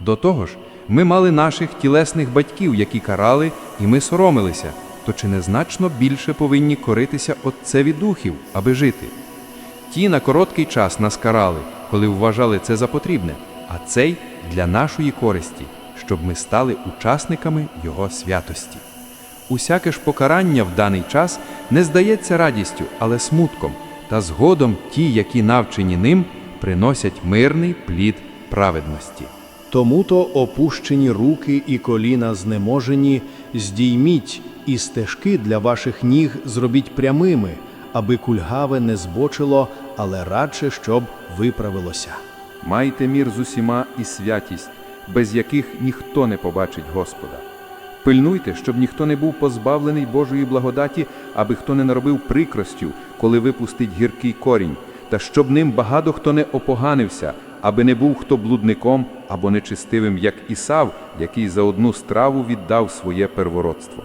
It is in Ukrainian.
До того ж, ми мали наших тілесних батьків, які карали, і ми соромилися, то чи не значно більше повинні коритися Отцеві духів, аби жити? Ті на короткий час нас карали, коли вважали це за потрібне, а цей для нашої користі, щоб ми стали учасниками Його святості. Усяке ж покарання в даний час не здається радістю, але смутком, та згодом ті, які навчені ним, приносять мирний плід праведності. Тому то опущені руки і коліна знеможені, здійміть і стежки для ваших ніг зробіть прямими, аби кульгаве не збочило, але радше, щоб виправилося. Майте мір з усіма і святість, без яких ніхто не побачить Господа. Пильнуйте, щоб ніхто не був позбавлений Божої благодаті, аби хто не наробив прикростю, коли випустить гіркий корінь, та щоб ним багато хто не опоганився, аби не був хто блудником або нечистивим, як Ісав, який за одну страву віддав своє первородство.